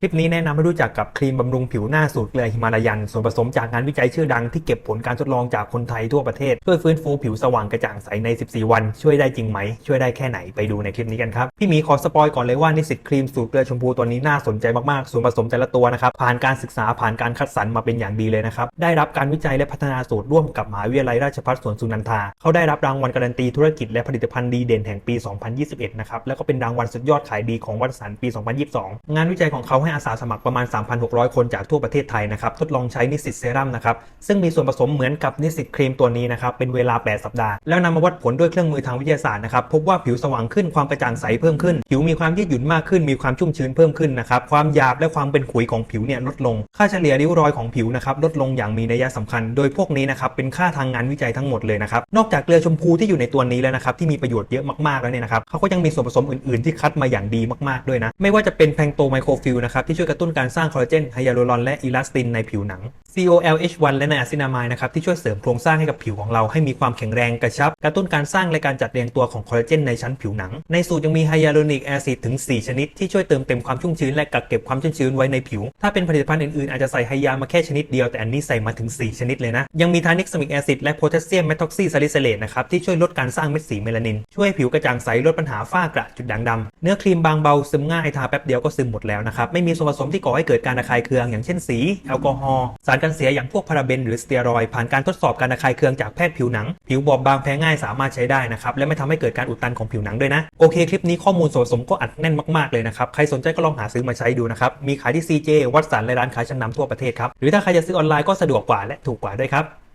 คลิปนี้แนะนำให้รู้จักกับครีมบำรุงผิวหน้าสูตรเกลือฮิมาลายัน ส่วนผสมจากงานวิจัยชื่อดังที่เก็บผลการทดลองจากคนไทยทั่วประเทศ ช่วยฟื้นฟูผิวสว่างกระจ่างใสใน 14 วัน ช่วยได้จริงไหม ช่วยได้แค่ไหนไปดูในคลิปนี้กันครับ พี่หมีขอสปอยก่อนเลยว่านิสิตครีมสูตรเกลือชมพูตัวนี้น่าสนใจมาก ๆ ส่วนผสมแต่ละตัวนะครับ ผ่านการศึกษาผ่านการคัดสรรมาเป็นอย่างดีเลยนะครับได้รับการวิจัยและพัฒนาสูตรร่วมกับมหาวิทยาลัยราชภัฏสวนสุนันทาเขาได้รับรางวัลการันตีธุรกิจและผลิตภัณฑ์ดีเด่นแห่งปี 2021 นะครับแล้วก็เป็นรางวัลสุดยอดขายดีของวัตสันปี 2022 งานวิจัยของเขาให้อาสาสมัครประมาณ 3,600 คนจากทั่วประเทศไทยนะครับทดลองใช้นิสิตเซรั่มนะครับซึ่งมีส่วนผสมเหมือนกับนิสิตครีมตัวนี้นะครับเป็นเวลา 8 สัปดาห์ แล้วนำมาวัดผลด้วยเครื่องมือทางวิทยาศาสตร์นะครับพบว่าผิวสว่างขึ้นความกระจ่างใสเพิ่มขึ้น ผิวมีความยืดหยุ่นมากขึ้นมีความชุ่มชื้นเพิ่มขึ้นนะครับความหยาบและความเป็นขุยของผิวเนี่ยลดลง ค่าเฉลี่ยริ้วรอยของผิวนะครับลดลงอย่างมีนัยสำคัญ โดยพวกนี้นะครับเป็นค่าทางงานวิจัยทั้งหมดเลยนะครับนอกจากเกลือชมพูที่อยู่ในตัวนี้แล้วนะครับที่มีประโยชน์เยอะมากๆแล้วเนี่ยนะครับเขาก็ยังมีส่วนผสมอื่นๆ ที่คัดมาอย่างดีมากๆด้วยนะไม่ว่าจะเป็นแพงโตไมโครฟิลนะครับที่ช่วยกระตุ้นการสร้างคอลลาเจนไฮยาลูรอนและอีลาสตินในผิวหนัง COLH1 และไนอะซินามายนะครับที่ช่วยเสริมโครงสร้างให้กับผิวของเราให้มีความแข็งแรงกระชับ กระตุ้นการสร้างและการจัดเรียงตัวของคอลลาเจนในชั้นผิวหนัง ในสูตรยังมีไฮยาลูรอนิกแอซิดถึง 4 ชนิด ที่ช่วยเติมเต็มความชุ่มชื้นและกักเก็บความชุ่มชื้นไว้ในผิว ถ้าเป็นผลิตภัณฑ์อื่นๆ อาจจะใส่ไฮยามาแค่ชนิดเดียวแต่อันนี้ใส่มาถึง 4 ชนิดเลยนะ ยังมีทานิกซมิกแอซิดและโพแทสเซียมเมทอกซีซาลิซิเลตนะครับที่ช่วยลดการสร้างเม็ดสีเมลานิน ช่วยผิวกระจ่างใสลดปัญหาฝ้ากระจุดด่างดำเนื้อครีมบางเบาซึมง่ายทาแป๊บเดียวก็ซึมหมดแล้วนะครับไม่มีส่วนผสมที่ก่อให้เกิดการระคายเคืองอย่างเช่นสีแอลกอฮอล์สารกันเสียอย่างพวกพาราเบนหรือสเตียรอยผ่านการทดสอบการระคายเคืองจากแพทย์ผิวหนัง ผิวบอบบางแพ้ง่ายสามารถใช้ได้นะครับ และไม่ทำให้เกิดการอุดตันของผิวหนังด้วยนะ โอเคคลิปนี้ข้อมูลส่วนผสมก็อัดแน่นมากๆเลยนะครับ ใครสนใจก็ลองหาซื้อมาใช้ดูนะครับ มีขายที่ CJ วัดสันและร้านขายชั้นนำทั่วประเทศครับ หรือถ้าใครจะซื้อออนไลน์ก็สะดวกกว่าและถูกกว่าด้วยครับ